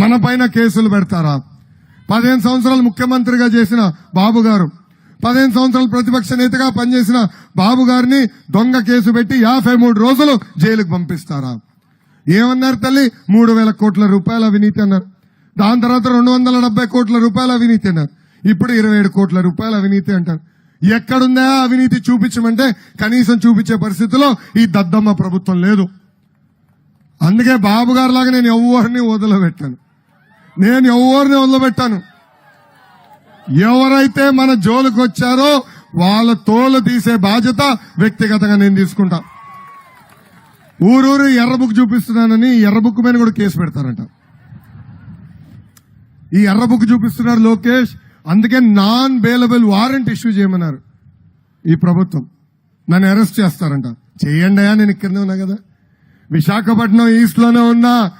మన పైన కేసులు పెడతారా? పదిహేను సంవత్సరాలు ముఖ్యమంత్రిగా చేసిన బాబు గారు పదిహేను సంవత్సరాలు ప్రతిపక్ష నేతగా పనిచేసిన బాబు గారిని దొంగ కేసు పెట్టి యాభై మూడు రోజులు జైలుకు పంపిస్తారా? ఏమన్నారు తల్లి? మూడు వేల కోట్ల రూపాయల అవినీతి అన్నారు. దాని తర్వాత రెండు వందల డెబ్బై కోట్ల రూపాయల అవినీతి అన్నారు. ఇప్పుడు ఇరవై ఏడు కోట్ల రూపాయల అవినీతి అంటారు. ఎక్కడుందా అవినీతి చూపించమంటే కనీసం చూపించే పరిస్థితిలో ఈ దద్దమ్మ ప్రభుత్వం లేదు. అందుకే బాబు గారు లాగా నేను ఎవరిని వదిలిపెట్టాను నేను ఎవరిని వదిలిపెట్టాను? ఎవరైతే మన జోలికి వచ్చారో వాళ్ళ తోలు తీసే బాధ్యత వ్యక్తిగతంగా నేను తీసుకుంటా. ఊరూరు ఎర్ర బుక్ చూపిస్తున్నానని ఎర్రబుక్ ఎర్ర బుక్ మీద కూడా కేసు పెడతారంట. ఈ ఎర్ర బుక్ చూపిస్తున్నారు లోకేష్ అందుకే నాన్ బెయిలబుల్ వారెంట్ ఇష్యూ చేయమన్నారు ఈ ప్రభుత్వం. నన్ను అరెస్ట్ చేస్తారంట. చేయండి అయ్యా నేను ఇక్కడనే ఉన్నా కదా. విశాఖపట్నం ఈస్ట్లోనే ఉన్నా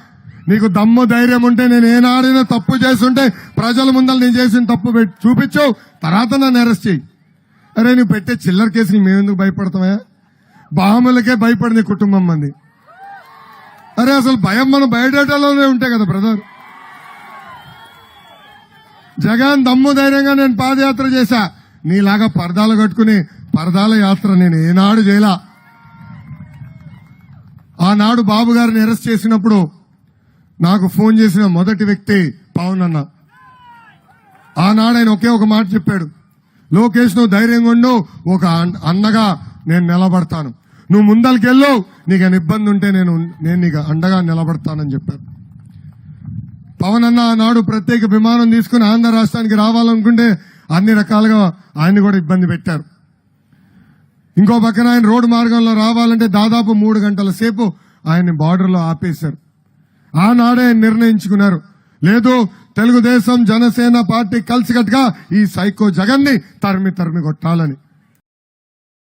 నీకు దమ్ము ధైర్యం ఉంటే నేను ఏనాడైనా తప్పు చేస్తుంటే ప్రజల ముందర నేను చేసిన తప్పు పెట్టి చూపించు. తర్వాత నన్ను అరెస్ట్ చేయి. అరే నువ్వు పెట్టే చిల్లర కేసులు మేమెందుకు భయపడతామా బాహములకే భయపడింది కుటుంబం మంది. అరే అసలు భయం మనం బయటలోనే ఉంటాయి కదా బ్రదర్. జగన్ దమ్ము ధైర్యంగా నేను పాదయాత్ర చేశా. నీలాగా పరదాలు కట్టుకుని పరదాల యాత్ర నేను ఏనాడు చేయలా. ఆనాడు బాబు గారిని అరెస్ట్ చేసినప్పుడు నాకు ఫోన్ చేసిన మొదటి వ్యక్తి పవన్ అన్న. ఆనాడు ఆయన ఒకే ఒక మాట చెప్పాడు. లోకేష్ నువ్వు ధైర్యంగా ఉండు ఒక అన్- అన్నగా నేను నిలబడతాను. నువ్వు ముందరికెళ్ళు నీకు ఏమైనా ఇబ్బంది ఉంటే నేను నేను నీకు అండగా నిలబడతానని చెప్పారు పవన్ అన్న ఆనాడు ప్రత్యేక విమానం తీసుకుని ఆంధ్ర రాష్ట్రానికి రావాలనుకుంటే అన్ని రకాలుగా ఆయన్ని కూడా ఇబ్బంది పెట్టారు. ఇంకో పక్కన ఆయన రోడ్డు మార్గంలో రావాలంటే దాదాపు మూడు గంటల సేపు ఆయన్ని బార్డర్లో ఆపేశారు. ఆనాడే నిర్ణయించుకున్నారు. లేదు తెలుగుదేశం జనసేన పార్టీ కలిసికట్టుగా ఈ సైకో జగన్ని తరిమి తరిమి కొట్టాలని.